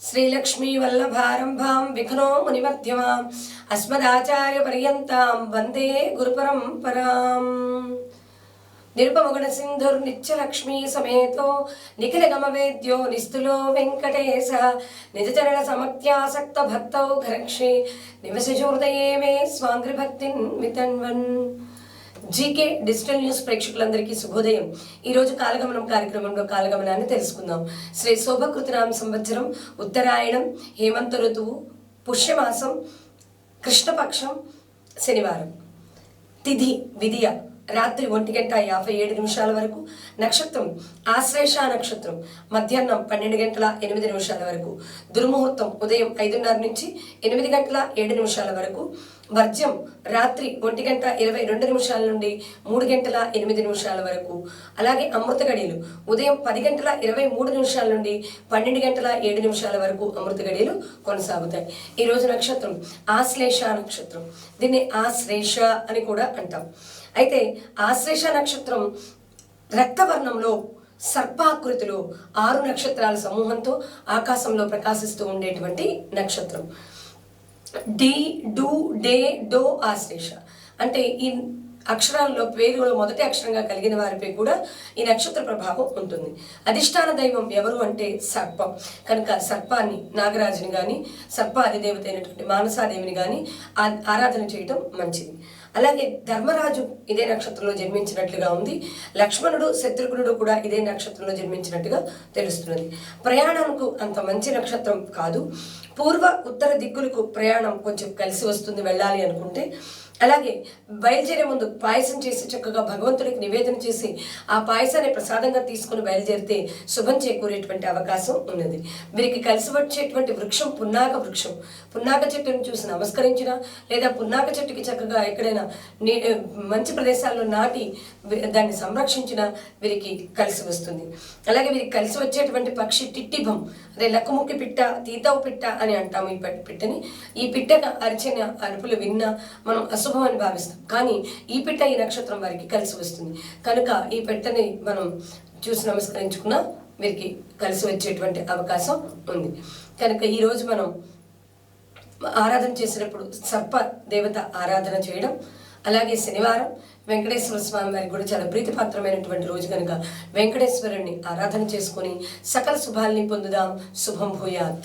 శ్రీలక్ష్మీ వల్లభారంభాం విఘ్నో మునిమధ్యమాం అస్మదాచార్య పర్యంతాం వందే గురుపరంపరాం నిరుపముగణ సింధుర్ నిత్యలక్ష్మీ సమేతో నిఖిల గమ వేద్యో నిస్తులో జీకే డిజిటల్ న్యూస్ ప్రేక్షకులందరికీ శుభోదయం. ఈ రోజు కాలగమనం కార్యక్రమంలో కాలగమనాన్ని తెలుసుకుందాం. శ్రీ శోభకృతనామ సంవత్సరం ఉత్తరాయణం హేమంత ఋతువు పుష్యమాసం కృష్ణపక్షం శనివారం. తిథి విధియ రాత్రి ఒంటి గంట యాభై ఏడు నిమిషాల వరకు. నక్షత్రం ఆశ్లేష నక్షత్రం మధ్యాహ్నం పన్నెండు గంటల ఎనిమిది నిమిషాల వరకు. దుర్ముహూర్తం ఉదయం ఐదున్నర నుంచి ఎనిమిది గంటల ఏడు నిమిషాల వరకు. వర్జ్యం రాత్రి ఒంటి గంట ఇరవై రెండు నిమిషాల నుండి మూడు గంటల ఎనిమిది నిమిషాల వరకు. అలాగే అమృత గడియలు ఉదయం పది గంటల ఇరవై మూడు నిమిషాల నుండి పన్నెండు గంటల ఏడు నిమిషాల వరకు అమృత గడియలు కొనసాగుతాయి. ఈరోజు నక్షత్రం ఆశ్లేష నక్షత్రం. దీన్ని ఆశ్లేష అని కూడా అంటాం. అయితే ఆశ్లేష నక్షత్రం రక్తవర్ణంలో సర్పాకృతిలో ఆరు నక్షత్రాల సమూహంతో ఆకాశంలో ప్రకాశిస్తూ ఉండేటువంటి నక్షత్రం. డి డు డే డో ఆశ్లేష అంటే ఈ అక్షరాల్లో పేరులో మొదటి అక్షరంగా కలిగిన వారిపై కూడా ఈ నక్షత్ర ప్రభావం ఉంటుంది. అధిష్టాన దైవం ఎవరు అంటే సర్పం. కనుక సర్పాన్ని నాగరాజుని కానీ సర్ప అధిదేవత అయినటువంటి మానసాదేవిని కానీ ఆ- ఆరాధన చేయటం మంచిది. అలాగే ధర్మరాజు ఇదే నక్షత్రంలో జన్మించినట్లుగా ఉంది. లక్ష్మణుడు శత్రుఘ్నుడు కూడా ఇదే నక్షత్రంలో జన్మించినట్టుగా తెలుస్తున్నది. ప్రయాణంకు అంత మంచి నక్షత్రం కాదు. పూర్వ ఉత్తర దిక్కులకు ప్రయాణం కొంచెం కలిసి వస్తుంది వెళ్ళాలి అనుకుంటే అలాగే బయలుదేరే ముందు పాయసం చేసి చక్కగా భగవంతుడికి నివేదన చేసి ఆ పాయసాన్ని ప్రసాదంగా తీసుకుని బయలుదేరితే శుభం చేకూరేటువంటి అవకాశం ఉన్నది. వీరికి కలిసి వచ్చేటువంటి వృక్షం పున్నాక వృక్షం. పున్నాక చెట్టును చూసి నమస్కరించిన లేదా పున్నాక చెట్టుకి చక్కగా ఎక్కడైనా మంచి ప్రదేశాల్లో నాటి దాన్ని సంరక్షించిన వీరికి కలిసి వస్తుంది. అలాగే వీరికి కలిసి వచ్చేటువంటి పక్షి టిట్టిభం అదే లక్కుముక్కి పిట్ట తీతవు పిట్ట అని అంటాము ఈ పిట్టని. ఈ పిట్టను అరిచిన అరుపులు విన్నా మనం అశుభం అని భావిస్తాం. కానీ ఈ పెట్ట ఈ నక్షత్రం వారికి కలిసి వస్తుంది. కనుక ఈ పిట్టని మనం చూసి నమస్కరించుకున్నా వీరికి కలిసి వచ్చేటువంటి అవకాశం ఉంది. కనుక ఈరోజు మనం ఆరాధన చేసినప్పుడు సర్ప దేవత ఆరాధన చేయడం అలాగే శనివారం వెంకటేశ్వర స్వామి వారికి కూడా చాలా ప్రీతిపాత్రమైనటువంటి రోజు కనుక వెంకటేశ్వరుణ్ణి ఆరాధన చేసుకొని సకల శుభాల్ని పొందుదాం. శుభం భూయాత్.